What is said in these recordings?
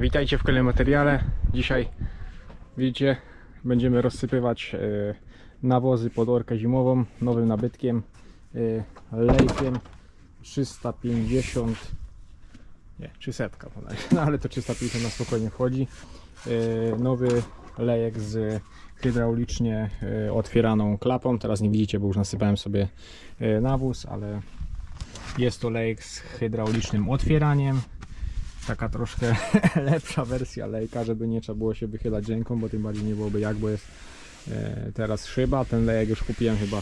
Witajcie w kolejnym materiale. Dzisiaj widzicie, będziemy rozsypywać e, nawozy pod orkę zimową nowym nabytkiem e, lejkiem 350 nie, 300 bodaj, no ale to 350 na spokojnie wchodzi. E, Nowy lejek z hydraulicznie otwieraną klapą. Teraz nie widzicie, bo już nasypałem sobie nawóz, ale jest to lejek z hydraulicznym otwieraniem taka troszkę lepsza wersja lejka, żeby nie trzeba było się wychylać ręką, bo tym bardziej nie byłoby jak, bo jest e, teraz szyba. Ten lejek już kupiłem chyba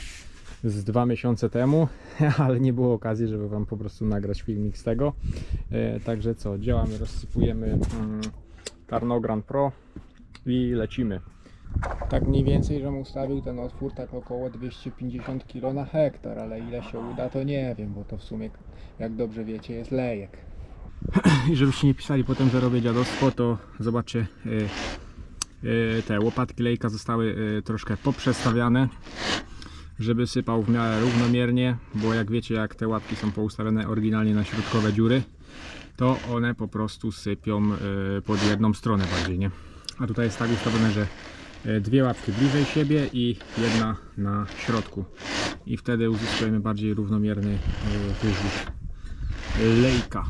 z dwa miesiące temu, ale nie było okazji, żeby Wam po prostu nagrać filmik z tego. E, także co, działamy, rozsypujemy mm, Tarnogran Pro i lecimy. Tak mniej więcej, żebym ustawił ten otwór tak około 250 kg na hektar, ale ile się uda to nie wiem, bo to w sumie jak dobrze wiecie jest lejek. I żebyście nie pisali potem, że robię dziadostwo, to zobaczcie, y, y, te łopatki lejka zostały y, troszkę poprzestawiane, żeby sypał w miarę równomiernie, bo jak wiecie, jak te łapki są poustawione oryginalnie na środkowe dziury, to one po prostu sypią pod jedną stronę bardziej, nie? A tutaj jest tak ustawione, że dwie łapki bliżej siebie i jedna na środku. I wtedy uzyskujemy bardziej równomierny wyrzut lejka.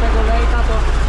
tego lejka, to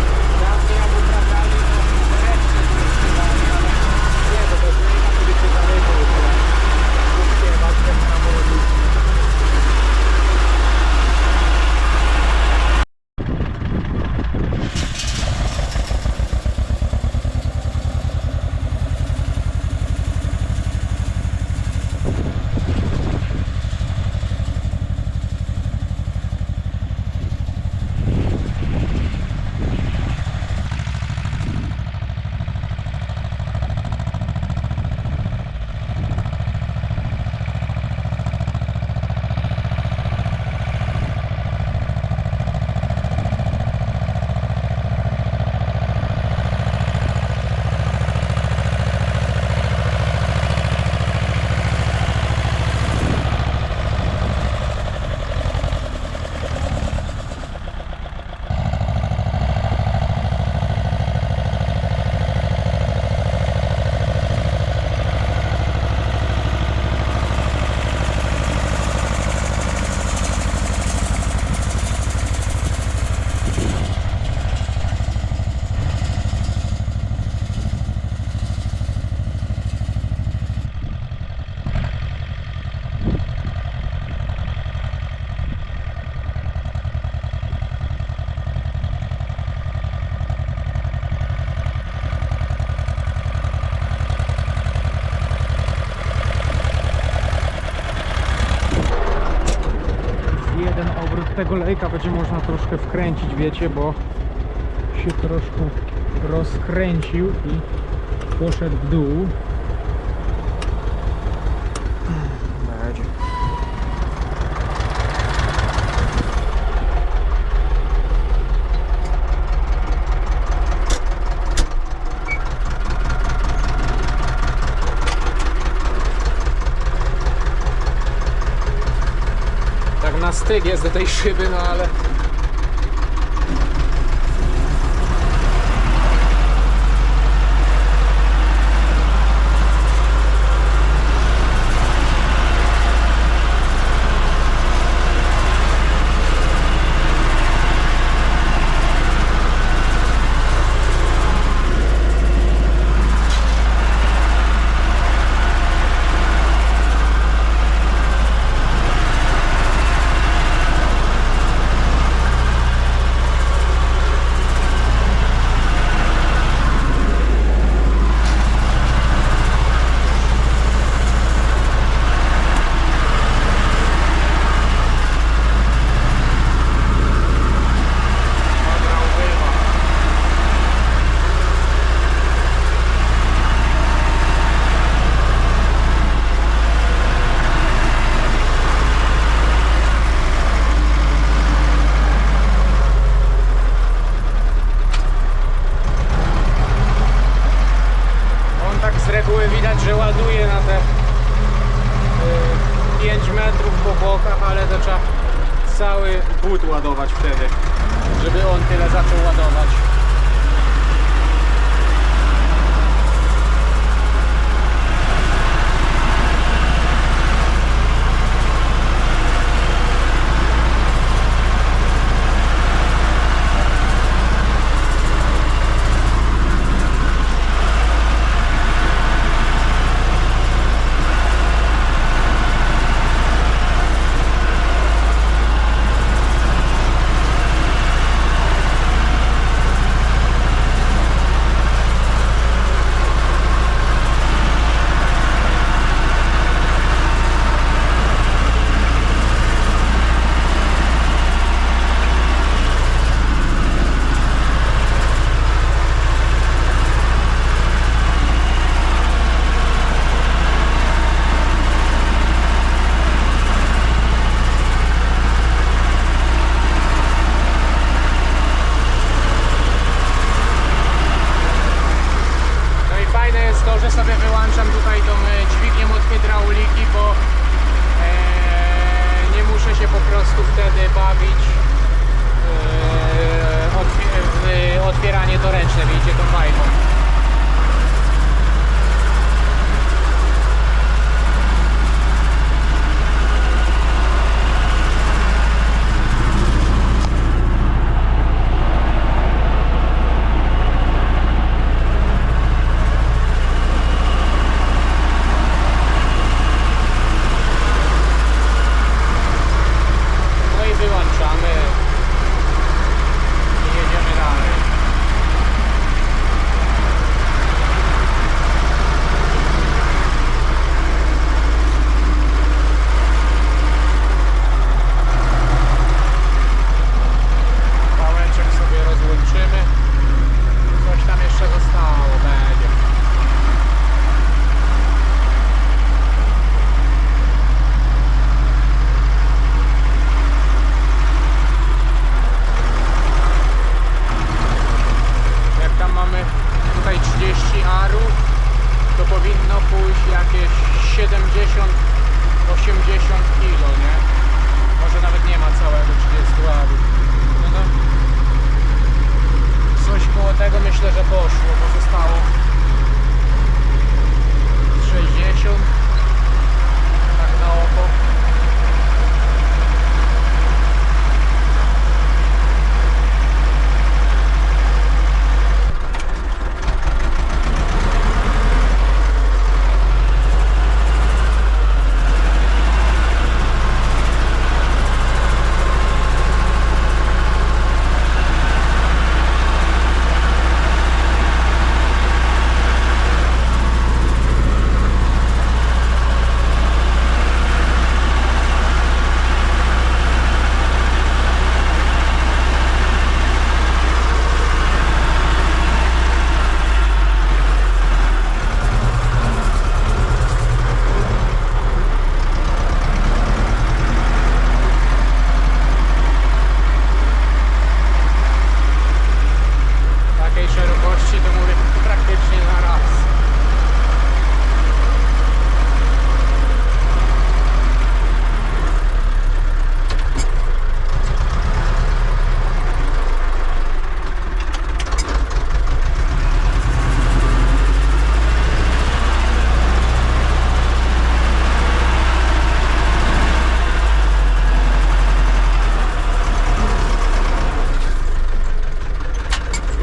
tego lejka będzie można troszkę wkręcić, wiecie, bo się troszkę rozkręcił i poszedł w dół. sztyg jest do tej szyby, no ale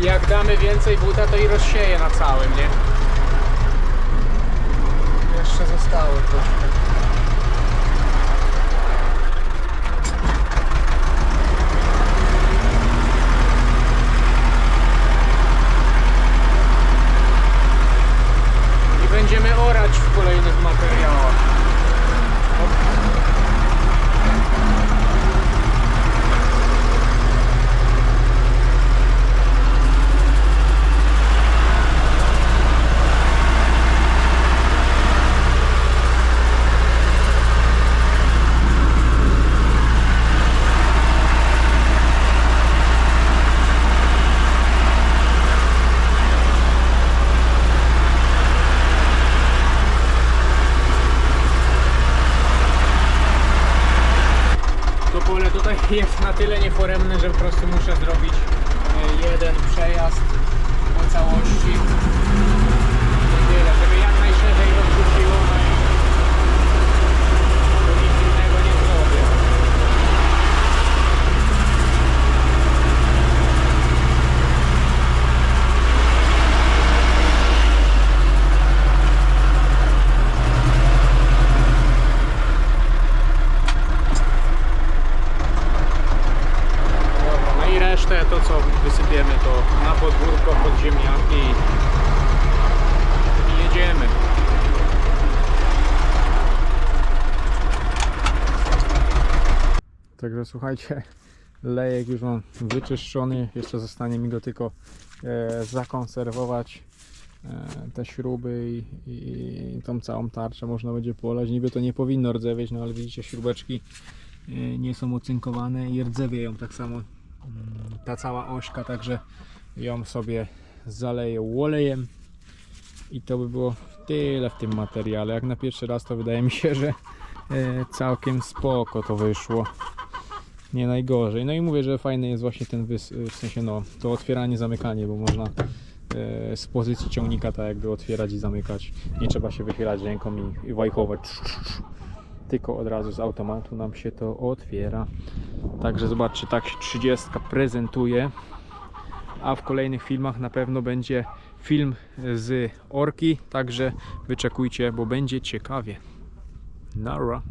jak damy więcej buta, to i rozsieje na całym, nie? Jeszcze zostało troszkę. I będziemy orać w kolejnych materiałach. To pole tutaj jest na tyle nieforemne, że po prostu muszę zrobić e, jeden przejazd po całości. I tyle, żeby jak najszerzej rozrzuciło. No i to nic innego nie zrobię. Dobra, no i resztę to co wysypiemy to na podwórko pod ziemniaki i jedziemy. Słuchajcie, lejek już mam wyczyszczony, jeszcze zostanie mi go tylko e, zakonserwować e, te śruby i, i tą całą tarczę można będzie polać. Niby to nie powinno rdzewieć, no ale widzicie śrubeczki e, nie są ocynkowane i rdzewieją tak samo mm, ta cała ośka, także ją sobie zaleję olejem i to by było tyle w tym materiale. Jak na pierwszy raz to wydaje mi się, że e, całkiem spoko to wyszło. Nie najgorzej. No i mówię, że fajny jest właśnie ten wys- w sensie no, to otwieranie, zamykanie, bo można e, z pozycji ciągnika tak jakby otwierać i zamykać. Nie trzeba się wychylać ręką i, i wajchować. Tylko od razu z automatu nam się to otwiera. Także zobaczcie, tak się 30 prezentuje. A w kolejnych filmach na pewno będzie film z orki, także wyczekujcie, bo będzie ciekawie. Nara.